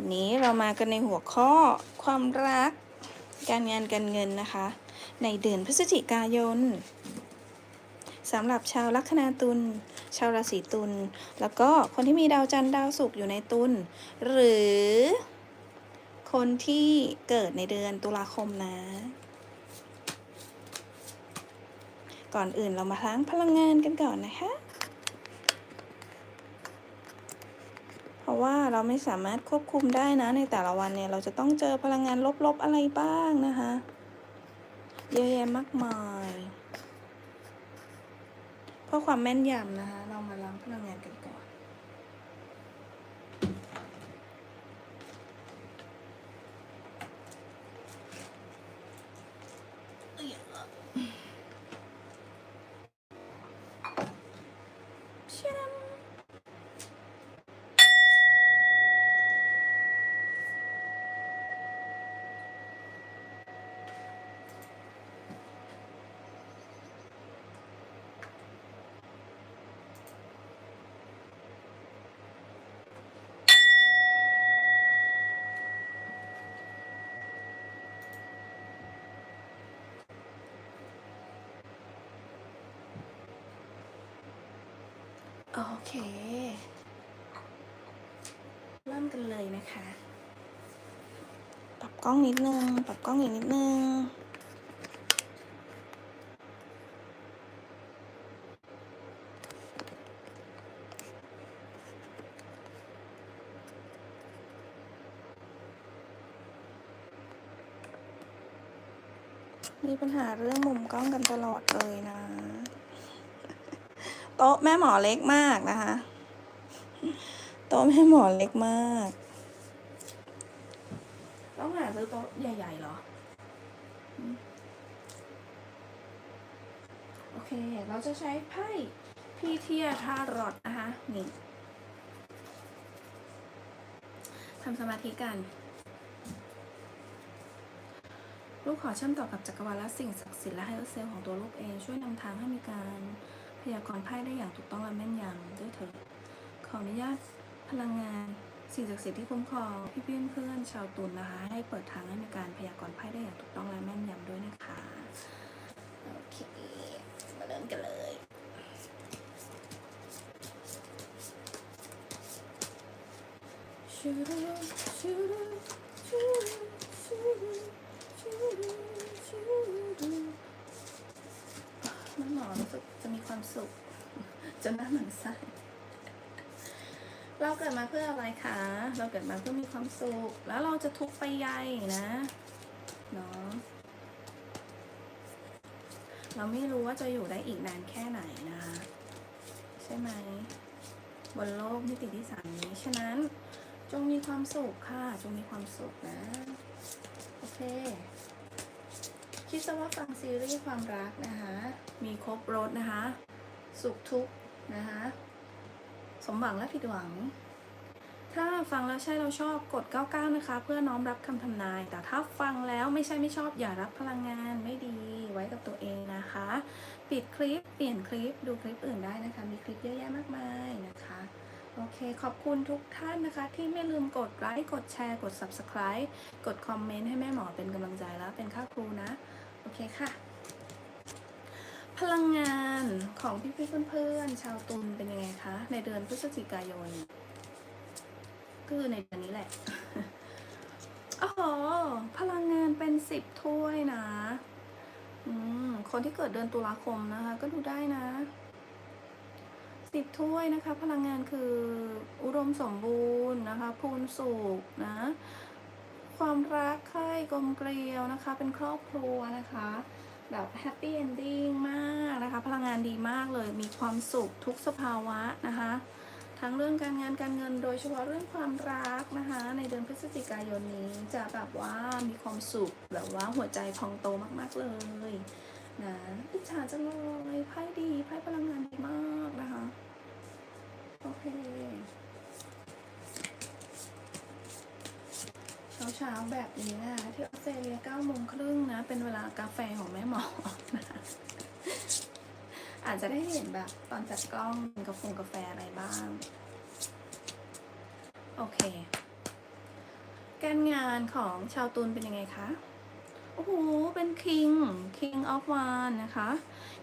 วันนี้เรามากันในหัวข้อความรัก การงานการเงินนะคะ ในเดือนพฤศจิกายนสำหรับชาวลัคนาตุล ชาวราศีตุล แล้วก็คนที่มีดาวจันทร์ดาวศุกร์อยู่ในตุล หรือคนที่เกิดในเดือนตุลาคมนะ ก่อนอื่นเรามาล้างพลังงานกันก่อนนะคะ เพ ราะว่าเราไม่สามารถควบคุมได้นะในแต่ละวันเนี่ย เราจะต้องเจอพลังงานลบๆอะไรบ้างนะคะ เยอะแยะมากมายเพื่อความแม่นยำนะคะ เรามาล้างพลังงานกันก่อน โอเค เริ่มกันเลยนะคะ ปรับกล้องนิดนึง ปรับกล้องอีกนิดนึงมีปัญหาเรื่องมุมกล้องกันตลอดเลยนะ โต๊ะแม่หมอเล็กมากนะคะ โต๊ะแม่หมอเล็กมาก ต้องหาซื้อโต๊ะใหญ่ๆหรอ โอเค เราจะใช้ไพ่พี่เทียทารอดนะคะ นี่ทำสมาธิกัน ลูกขอเชื่อมต่อกับจักรวาลและสิ่งศักดิ์สิทธิ์และให้เซลล์ของตัวลูกเองช่วยนำทางให้มีการ พยากรณ์ไพ่ได้อย่างถูกต้องและแม่นยำด้วยเถิดขออนุญาตพลังงานสิ่งศักดิ์สิทธิ์ที่คุ้มครองพี่เพื่อนเพื่อนชาวตุลนะคะ ให้เปิดทางให้มีการพยากรณ์ไพ่ได้อย่างถูกต้องและแม่นยำด้วยนะคะโอเคมาเริ่มกันเลยชูรูชูรูชูรูชูรูชูรูชูรู หมอรู้สึกจะมีความสุข จนหน้าหมันไส้เราเกิดมาเพื่ออะไรคะ เราเกิดมาเพื่อมีความสุข แล้วเราจะทุกข์ไปใหญ่นะเนาะเราไม่รู้ว่าจะอยู่ได้อีกนานแค่ไหนนะคะใช่ไหมบนโลกมิติที่สามนี้ ฉะนั้น จงมีความสุขค่ะ จงมีความสุขนะ โอเค คิดซะว่าฟังซีรีส์ความรักนะคะ มีครบรถนะคะ สุขทุกข์นะคะ สมหวังและผิดหวัง ถ้าฟังแล้วใช่เราชอบกด 99 นะคะ เพื่อน้อมรับคำทำนาย แต่ถ้าฟังแล้วไม่ใช่ไม่ชอบอย่ารับพลังงานไม่ดีไว้กับตัวเองนะคะ ปิดคลิปเปลี่ยนคลิปดูคลิปอื่นได้นะคะ มีคลิปเยอะแยะมากมายนะคะโอเค ขอบคุณทุกท่านนะคะ ที่ไม่ลืมกดไลค์ กดแชร์ กด subscribe กดคอมเมนต์ให้แม่หมอเป็นกำลังใจแล้วเป็นค่าครูนะ อเคค่ะ พลังงานของพี่ๆเพื่อนๆชาวตุลเป็นยังไงคะ ในเดือนพฤศจิกายนก็คือในเดือนนี้แหละโอ้โหพลังงานเป็นสิบถ้วยนะ อืม คนที่เกิดเดือนตุลาคมนะคะ ก็ดูได้นะสิบถ้วยนะคะ พลังงานคืออุดมสมบูรณ์นะคะพูนสุขนะ ความรักใคร่กลมเกลียวนะคะ เป็นครอบครัวนะคะ แบบแฮปปี้เอนดิ้งมากนะคะ พลังงานดีมากเลย มีความสุขทุกสภาวะนะคะ ทั้งเรื่องการงานการเงินโดยเฉพาะเรื่องความรักนะคะ ในเดือนพฤศจิกายนนี้จะแบบว่ามีความสุขแบบว่าหัวใจพองโตมากๆเลยนะอิจฉาจังเลยไพ่ดีไพ่พลังงานดีมากนะคะ โอเค เช้าๆแบบนี้นะคะที่ออสเตรเลียเก้าโมงครึ่งนะ เป็นเวลากาแฟของแม่หมอนะคะอาจจะได้เห็นแบบตอนจัดกล้องกาแฟกาแฟอะไรบ้าง โอเค การงานของชาวตุนเป็นยังไงคะ โอ้โห เป็น King King of One นะคะ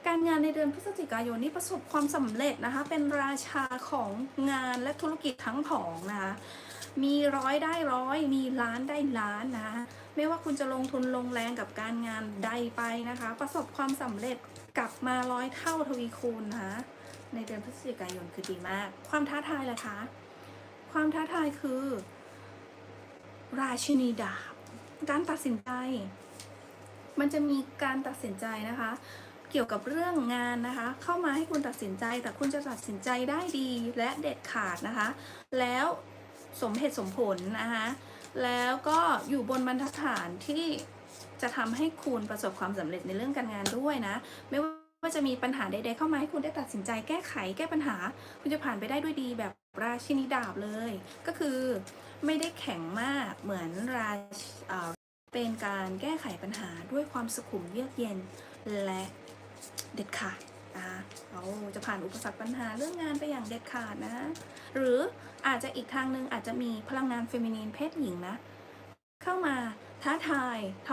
การงานในเดือนพฤศจิกายนนี้ประสบความสำเร็จนะคะ เป็นราชาของงานและธุรกิจทั้งผองนะคะมีร้อยได้ร้อย มีล้านได้ล้านนะะไม่ว่าคุณจะลงทุนลงแรงกับการงานใดไปนะคะ ประสบความสำเร็จกลับมาร้อยเท่าทวีคูณนะคะในเดือนพฤศจิกายนคือดีมาก ความท้าทายล่ะคะ ความท้าทายคือ ราชินีดาบ การตัดสินใจ มันจะมีการตัดสินใจนะคะ เกี่ยวกับเรื่องงานนะคะ เข้ามาให้คุณตัดสินใจ แต่คุณจะตัดสินใจได้ดีและเด็ดขาดนะคะ แล้วสมเหตุสมผลนะคะ แล้วก็อยู่บนบรรทัดฐานที่จะทำให้คุณประสบความสำเร็จในเรื่องการงานด้วยนะ ไม่ว่าจะมีปัญหาใดๆเข้ามาให้คุณได้ตัดสินใจแก้ไขแก้ปัญหา คุณจะผ่านไปได้ด้วยดีแบบราชินีดาบเลย ก็คือไม่ได้แข็งมากเหมือนรา เป็นการแก้ไขปัญหาด้วยความสุขุมเยือกเย็นและเด็ดขาดนะคะเราจะผ่านอุปสรรคปัญหาเรื่องงานไปอย่างเด็ดขาดนะ หรืออาจจะอีกทางหนึ่งอาจจะมีพลังงานเฟมินีนเพศหญิงนะ เข้ามาท้าทายท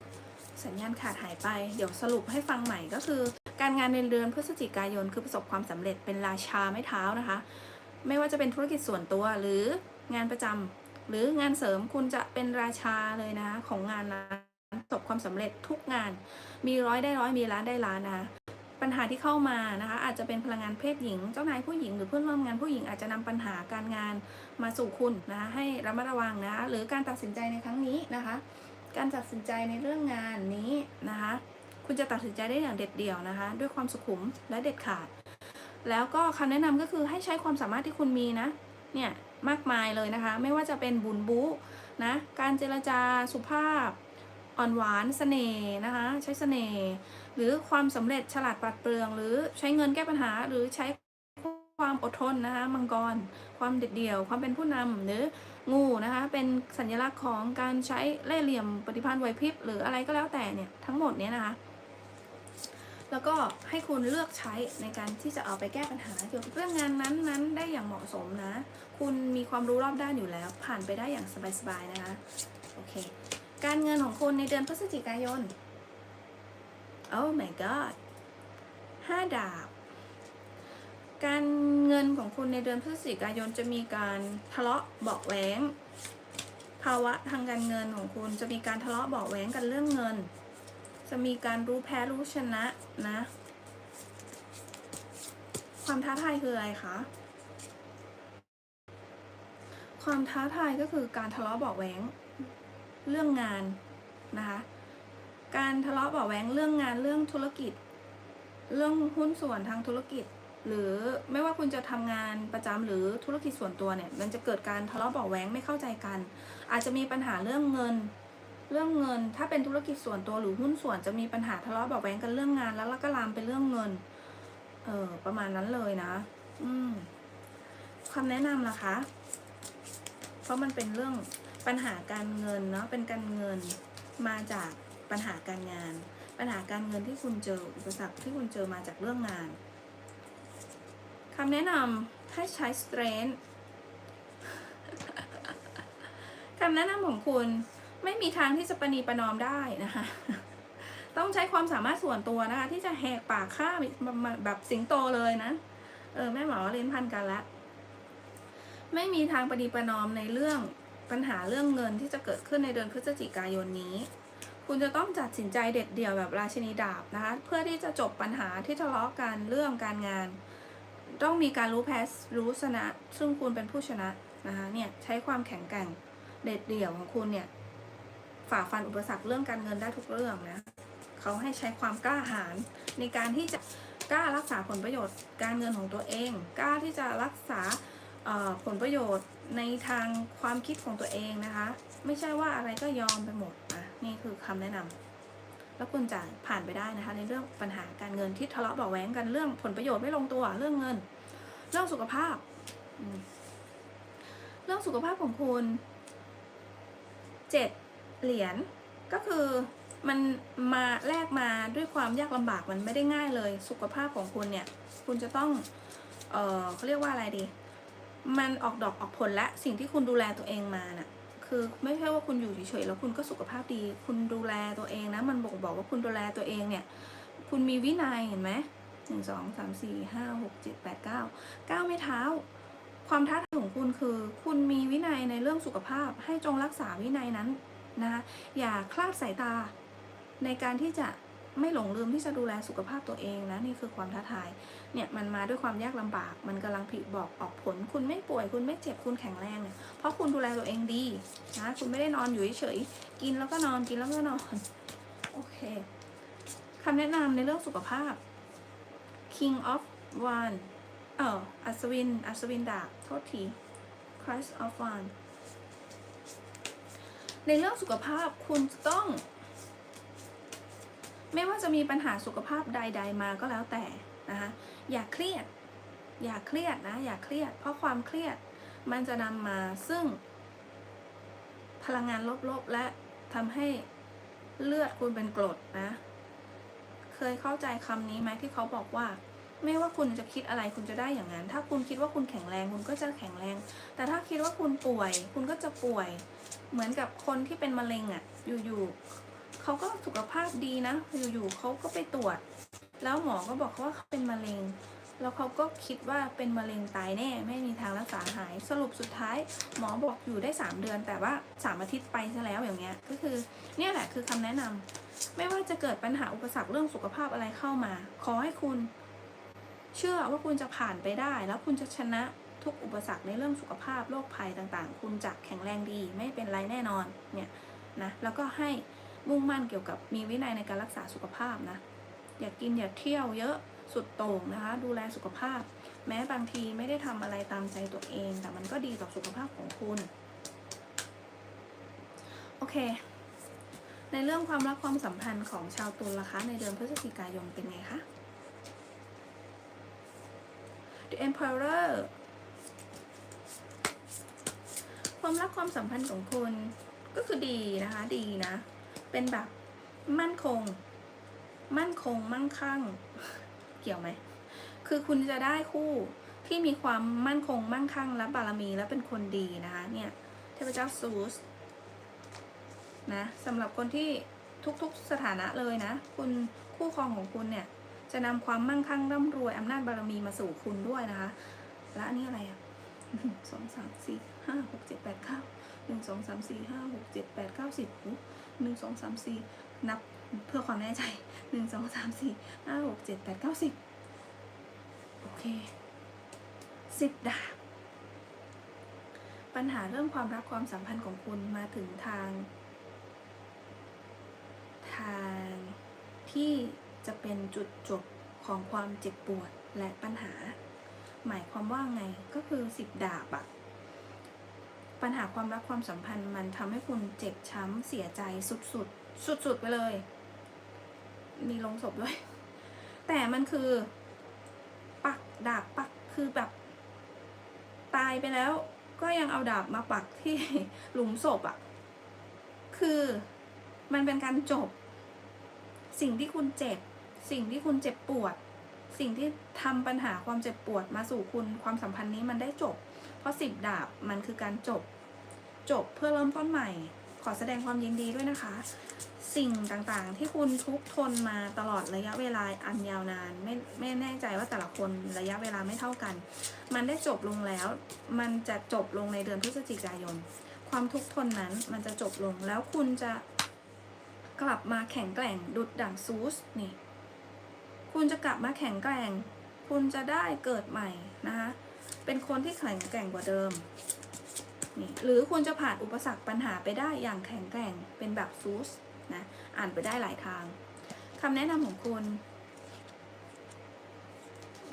ำสัญญาณขาดหายไป เดี๋ยวสรุปให้ฟังใหม่ก็คือ การงานในเดือนพฤศจิกายนคือประสบความสำเร็จเป็นราชาไม้เท้านะคะ ไม่ว่าจะเป็นธุรกิจส่วนตัวหรืองานประจำ หรืองานเสริมคุณจะเป็นราชาเลยนะคะของงานนั้นประสบความสำเร็จทุกงาน มีร้อยได้ร้อยมีล้านได้ล้านนะคะปัญหาที่เข้ามานะคะอาจจะเป็นพลังงานเพศหญิง เจ้านายผู้หญิงหรือเพื่อนร่วมงานผู้หญิงอาจจะนำปัญหาการงานมาสู่คุณนะคะให้ระมัดระวังนะคะหรือการตัดสินใจในครั้งนี้นะคะ การตัดสินใจในเรื่องงานนี้นะคะ คุณจะตัดสินใจได้อย่างเด็ดเดี่ยวนะคะ ด้วยความสุขุมและเด็ดขาด แล้วก็คำแนะนำก็คือให้ใช้ความสามารถที่คุณมีนะเนี่ย มากมายเลยนะคะ ไม่ว่าจะเป็นบุญบุนะการเจรจาสุภาพอ่อนหวานเสน่ห์นะคะใช้เสน่ห์หรือความสำเร็จฉลาดปราดเปรื่อง หรือใช้เงินแก้ปัญหาหรือใช้ความอดทนนะคะมังกร ความเด็ดเดี่ยว ความเป็นผู้นำหรืองูนะคะเป็นสัญลักษณ์ของการใช้เล่ห์เหลี่ยมปฏิภาณไหวพริบหรืออะไรก็แล้วแต่เนี่ยทั้งหมดเนี้ยนะคะ แล้วก็ให้คุณเลือกใช้ในการที่จะเอาไปแก้ปัญหาเกี่ยวกับเรื่องงานนั้นๆ ได้อย่างเหมาะสมนะ คุณมีความรู้รอบด้านอยู่แล้ว ผ่านไปได้อย่างสบายๆนะคะโอเค การเงินของคุณในเดือนพฤศจิกายน Oh my god ห้าดาบ การเงินของคุณในเดือนพฤศจิกายนจะมีการทะเลาะเบาะแว้งภาวะทางการเงินของคุณจะมีการทะเลาะเบาะแว้งกันเรื่องเงิน จะมีการรู้แพ้รู้ชนะนะ ความท้าทายคืออะไรคะ ความท้าทายก็คือการทะเลาะเบาะแว้งเรื่องงานนะคะ การทะเลาะเบาะแว้งเรื่องงานเรื่องธุรกิจ เรื่องหุ้นส่วนทางธุรกิจ หรือไม่ว่าคุณจะทำงานประจำหรือธุรกิจส่วนตัวเนี่ย มันจะเกิดการทะเลาะเบาะแว้งไม่เข้าใจกัน อาจจะมีปัญหาเรื่องเงิน เรื่องเงิน ถ้าเป็นธุรกิจส่วนตัวหรือหุ้นส่วนจะมีปัญหาทะเลาะเบาแวงกันเรื่องงาน แล้วก็ลามไปเรื่องเงิน เออประมาณนั้นเลยนะ อืมคำแนะนำล่ะคะ เพราะมันเป็นเรื่องปัญหาการเงินเนาะ เป็นการเงินมาจากปัญหาการงาน ปัญหาการเงินที่คุณเจอ อุปสรรคที่คุณเจอมาจากเรื่องงานคำแนะนำให้ใช้ strength คำแนะนำของคุณ ไม่มีทางที่จะประนีประนอมได้นะคะ ต้องใช้ความสามารถส่วนตัวนะคะ ที่จะแหกปากฆ่าแบบสิงโตเลยนะ เออแม่หมอเรียนพันกันละ ไม่มีทางประนีประนอมในเรื่องปัญหาเรื่องเงินที่จะเกิดขึ้นในเดือนพฤศจิกายนนี้ คุณจะต้องตัดสินใจเด็ดเดี่ยวแบบราชินีดาบนะคะ เพื่อที่จะจบปัญหาที่ทะเลาะกันเรื่องการงาน ต้องมีการรู้แพ้รู้ชนะ ซึ่งคุณเป็นผู้ชนะนะคะเนี่ยใช้ความแข็งแกร่งเด็ดเดี่ยวของคุณเนี่ย ฝ่าฟันอุปสรรคเรื่องการเงินได้ทุกเรื่องนะเขาให้ใช้ความกล้าหาญในการที่จะกล้ารักษาผลประโยชน์การเงินของตัวเอง กล้าที่จะรักษาผลประโยชน์ในทางความคิดของตัวเองนะคะ ไม่ใช่ว่าอะไรก็ยอมไปหมดอะนี่คือคำแนะนำแล้วคุณจะผ่านไปได้นะคะ ในเรื่องปัญหาการเงินที่ทะเลาะเบาะแวงกันเรื่องผลประโยชน์ไม่ลงตัวเรื่องเงิน เรื่องสุขภาพ เรื่องสุขภาพของคุณเจ็ด เหรียญก็คือมันมาแลกมาด้วยความยากลำบากมันไม่ได้ง่ายเลย สุขภาพของคุณเนี่ย คุณจะต้อง เออเขาเรียกว่าอะไรดี มันออกดอกออกผลและสิ่งที่คุณดูแลตัวเองมาน่ะ คือไม่ใช่ว่าคุณอยู่เฉยๆแล้วคุณก็สุขภาพดี คุณดูแลตัวเองนะ มันบ่งบอกว่าคุณดูแลตัวเองเนี่ย คุณมีวินัยเห็นไหมหนึ่งสองสามสี่ห้าหกเจ็ดแปดเก้าเก้าไม่เท้า ความท้าทายของคุณคือ คุณมีวินัยในเรื่องสุขภาพให้จงรักษาวินัยนั้น นะคะอย่าคลาดสายตา ในการที่จะไม่หลงลืมที่จะดูแลสุขภาพตัวเองนะนี่คือความท้าทายเนี่ยมันมาด้วยความยากลำบาก มันกำลังผลิบอกออกผล คุณไม่ป่วย คุณไม่เจ็บคุณแข็งแรงเนี่ยเพราะคุณดูแลตัวเองดีนะคุณไม่ได้นอนอยู่เฉยๆกินแล้วก็นอนกินแล้วก็นอนโอเคคำแนะนำในเรื่องสุขภาพ King of One เอออัศวิน อัศวินดาบ โทษที Christ of One ในเรื่องสุขภาพคุณจะต้อง ไม่ว่าจะมีปัญหาสุขภาพใด ๆ มาก็แล้วแต่นะคะอย่าเครียด อย่าเครียดนะ อย่าเครียด เพราะความเครียดมันจะนำมาซึ่ง พลังงานลบๆและทำให้เลือดคุณเป็นกรดนะ เคยเข้าใจคำนี้ไหมที่เขาบอกว่า ไม่ว่าคุณจะคิดอะไรคุณจะได้อย่างนั้น ถ้าคุณคิดว่าคุณแข็งแรงคุณก็จะแข็งแรง แต่ถ้าคิดว่าคุณป่วย คุณก็จะป่วย เหมือนกับคนที่เป็นมะเร็งอะ่ะ อยู่ๆเขาก็สุขภาพดีนะ อยู่ๆเขาก็ไปตรวจ แล้วหมอก็บอกเขาว่าเขาเป็นมะเร็ง แล้วเขาก็คิดว่าเป็นมะเร็งตายแน่ ไม่มีทางรักษาหาย สรุปสุดท้าย หมอบอกอยู่ได้ 3 เดือน แต่ว่า 3 อาทิตย์ไปซะแล้วอย่างเงี้ย ก็คือเนี่ยแหละคือคำแนะนำไม่ว่าจะเกิดปัญหาอุปสรรคเรื่องสุขภาพอะไรเข้ามา ขอให้คุณ เชื่อว่าคุณจะผ่านไปได้ แล้วคุณจะชนะ ทุกอุปสรรคในเรื่องสุขภาพโรคภัยต่างๆ คุณจะแข็งแรงดีไม่เป็นไรแน่นอนเนี่ยนะแล้วก็ให้มุ่งมั่นเกี่ยวกับมีวินัยในการรักษาสุขภาพนะอย่ากินอย่าเที่ยวเยอะสุดโต่งนะคะ ดูแลสุขภาพ แม้บางทีไม่ได้ทำอะไรตามใจตัวเอง แต่มันก็ดีต่อสุขภาพของคุณโอเค ในเรื่องความรักความสัมพันธ์ของชาวตุลล่ะคะ ในเดือนพฤศจิกายนเป็นไงคะ The Emperor ความรักความสัมพันธ์ของคุณก็คือดีนะคะ ดีนะ เป็นแบบมั่นคง มั่นคงมั่งคั่ง เกี่ยวไหม คือคุณจะได้คู่ที่มีความมั่นคงมั่งคั่ง และบารมีและเป็นคนดีนะคะ เนี่ยเทพเจ้าซูสนะสำหรับคนที่ทุกๆสถานะเลยนะ คุณคู่ครองของคุณเนี่ย จะนำความมั่งคั่งร่ำรวยอำนาจบารมีมาสู่คุณด้วยนะคะ และอันนี้อะไรอะหนึ่งสองสามสี่ ห้าหกเจ็ดแปดเก้าหนึ่งสองสามสี่ห้าหกเจ็ดแปดเก้าสิบหนึ่งสองสามสี่นับเพื่อความแน่ใจหนึ่งสองสามสี่ห้าหกเจ็ดแปดเก้าสิบโอเคสิบดาบปัญหาเรื่องความรักความสัมพันธ์ของคุณมาถึงทาง ทางที่จะเป็นจุดจบของความเจ็บปวดและปัญหา หมายความว่าไงก็คือสิบดาบอะ ปัญหาความรักความสัมพันธ์มันทำให้คุณเจ็บช้ำเสียใจสุดๆสุดๆไปเลยมีลงศพด้วย แต่มันคือ ปักดาบปักคือแบบ ตายไปแล้ว ก็ยังเอาดาบมาปักที่หลุมศพอะคือมันเป็นการจบ สิ่งที่คุณเจ็บ สิ่งที่คุณเจ็บปวด สิ่งที่ทำปัญหาความเจ็บปวดมาสู่คุณความสัมพันธ์นี้มันได้จบ เพราะสิบดาบมันคือการจบ จบเพื่อเริ่มต้นใหม่ ขอแสดงความยินดีด้วยนะคะ สิ่งต่างๆที่คุณทุกทนมาตลอดระยะเวลาอันยาวนานไม่ไม่แน่ใจว่าแต่ละคนระยะเวลาไม่เท่ากัน มันได้จบลงแล้ว มันจะจบลงในเดือนพฤศจิกายน ความทุกทนนั้นมันจะจบลงแล้วคุณจะกลับมาแข็งแกร่งดุดดั่งซูสนี่ คุณจะกลับมาแข็งแกร่ง คุณจะได้เกิดใหม่นะคะ เป็นคนที่แข็งแกร่งกว่าเดิมนี่หรือคุณจะผ่านอุปสรรคปัญหาไปได้อย่างแข็งแกร่งเป็นแบบซูสนะอ่านไปได้หลายทางคำแนะนำของคุณ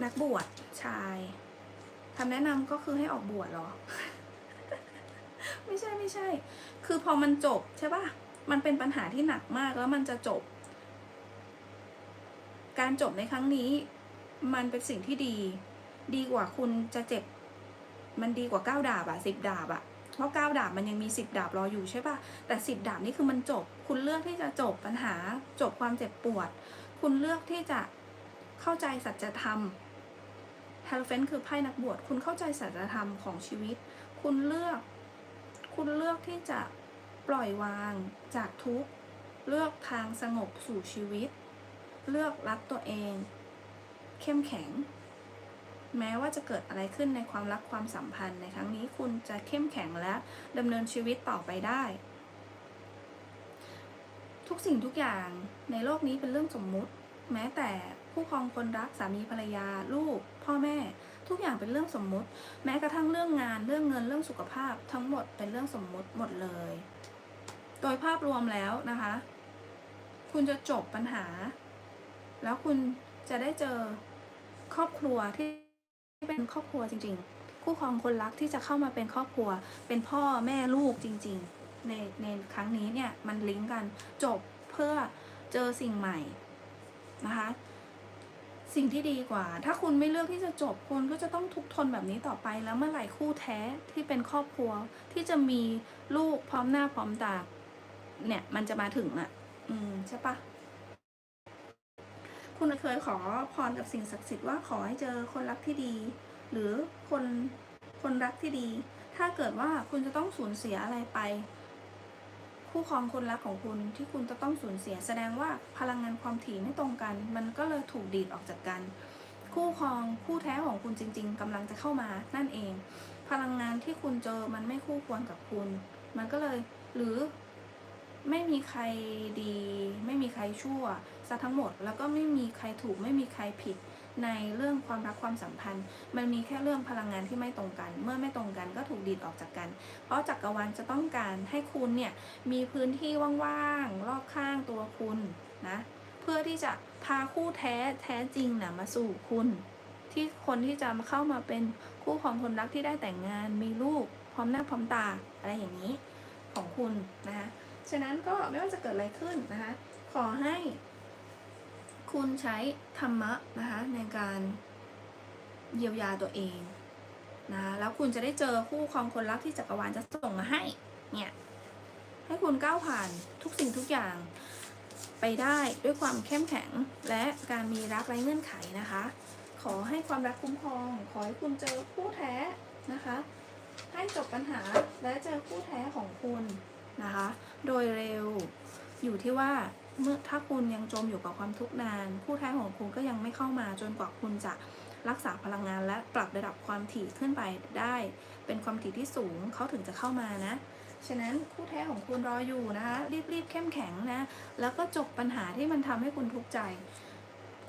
นักบวชชายคำแนะนำก็คือให้ออกบวชหรอ ไม่ใช่ไม่ใช่ คือพอมันจบใช่ปะมันเป็นปัญหาที่หนักมากแล้วมันจะจบ การจบในครั้งนี้ มันเป็นสิ่งที่ดี ดีกว่าคุณจะเจ็บ มันดีกว่าเก้าดาบอะสิบดาบอะเพราะเก้าดาบมันยังมีสิบดาบรออยู่ใช่ปะแต่สิบดาบนี่คือมันจบ คุณเลือกที่จะจบปัญหา จบความเจ็บปวด คุณเลือกที่จะเข้าใจสัจธรรมฮาโลเฟนคือไพ่นักบวช คุณเข้าใจสัจธรรมของชีวิต คุณเลือก คุณเลือกที่จะปล่อยวางจากทุกเลือกทางสงบสู่ชีวิต เลือกรักตัวเอง เข้มแข็ง แม้ว่าจะเกิดอะไรขึ้นในความรักความสัมพันธ์ในครั้งนี้คุณจะเข้มแข็งและดำเนินชีวิตต่อไปได้ ทุกสิ่งทุกอย่างในโลกนี้เป็นเรื่องสมมุติ แม้แต่ผู้ครองคนรักสามีภรรยา ลูก พ่อแม่ ทุกอย่างเป็นเรื่องสมมุติ แม้กระทั่งเรื่องงานเรื่องเงินเรื่องสุขภาพ ทั้งหมดเป็นเรื่องสมมุติหมดเลย โดยภาพรวมแล้วนะคะ คุณจะจบปัญหา แล้วคุณจะได้เจอครอบครัวที่ เป็นครอบครัวจริง ๆ คู่ครองคนรักที่จะเข้ามาเป็นครอบครัว เป็นพ่อแม่ลูกจริง ๆ ในในครั้งนี้เนี่ยมันลิงก์กันจบเพื่อเจอสิ่งใหม่นะคะสิ่งที่ดีกว่า ถ้าคุณไม่เลือกที่จะจบคุณก็จะต้องทุกทนแบบนี้ต่อไป แล้วเมื่อไหร่คู่แท้ที่เป็นครอบครัวที่จะมีลูกพร้อมหน้าพร้อมตาเนี่ยมันจะมาถึงอะ่ะ อืมใช่ปะ คุณเคยขอพรกับสิ่งศักดิ์สิทธิ์ว่าขอให้เจอคนรักที่ดี หรือคนคนรักที่ดี ถ้าเกิดว่าคุณจะต้องสูญเสียอะไรไป คู่ครองคนรักของคุณที่คุณจะต้องสูญเสีย แสดงว่าพลังงานความถี่ไม่ตรงกัน มันก็เลยถูกดีดออกจากกัน คู่ครองคู่แท้ของคุณจริง ๆกำลังจะเข้ามานั่นเอง พลังงานที่คุณเจอมันไม่คู่ควรกับคุณ มันก็เลยหรือ ไม่มีใครดี ไม่มีใครชั่วซะทั้งหมด แล้วก็ไม่มีใครถูกไม่มีใครผิดในเรื่องความรักความสัมพันธ์ มันมีแค่เรื่องพลังงานที่ไม่ตรงกัน เมื่อไม่ตรงกันก็ถูกดีดออกจากกัน เพราะจักรวาลจะต้องการให้คุณเนี่ยมีพื้นที่ว่างๆ รอบข้างตัวคุณนะเพื่อที่จะพาคู่แท้แท้จริงนะมาสู่คุณ ที่คนที่จะมาเข้ามาเป็นคู่ของคนรักที่ได้แต่งงานมีลูกพร้อมหน้าพร้อมตาอะไรอย่างนี้ของคุณนะคะ ฉะนั้นก็ไม่ว่าจะเกิดอะไรขึ้นนะคะ ขอให้คุณใช้ธรรมะนะคะในการเยียวยาตัวเองนะะแล้วคุณจะได้เจอคู่ครองคนรักที่จักรวาลจะส่งมาให้เนี่ยให้คุณก้าวผ่านทุกสิ่งทุกอย่างไปได้ด้วยความเข้มแข็งและการมีรักไร้เงื่อนไขนะคะ ขอให้ความรักคุ้มครอง ขอให้คุณเจอคู่แท้นะคะ ให้จบปัญหาและเจอคู่แท้ของคุณ นะคะ โดยเร็วอยู่ที่ว่าเมื่อถ้าคุณยังจมอยู่กับความทุกข์นาน คู่แท้ของคุณก็ยังไม่เข้ามาจนกว่าคุณจะรักษาพลังงานและปรับระดับความถี่ขึ้นไปได้ เป็นความถี่ที่สูงเขาถึงจะเข้ามานะ ฉะนั้นคู่แท้ของคุณรออยู่นะคะรีบๆเข้มแข็งนะ แล้วก็จบปัญหาที่มันทำให้คุณทุกข์ใจ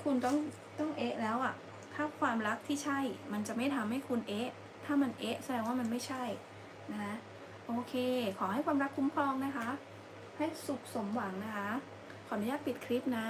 คุณต้องต้องเอะแล้วอะ่ะ ถ้าความรักที่ใช่มันจะไม่ทำให้คุณเอะ ถ้ามันเอะแสดงว่ามันไม่ใช่นะคะ โอเค ขอให้ความรักคุ้มครองนะคะ ให้สุขสมหวังนะคะ ขออนุญาตปิดคลิปนะ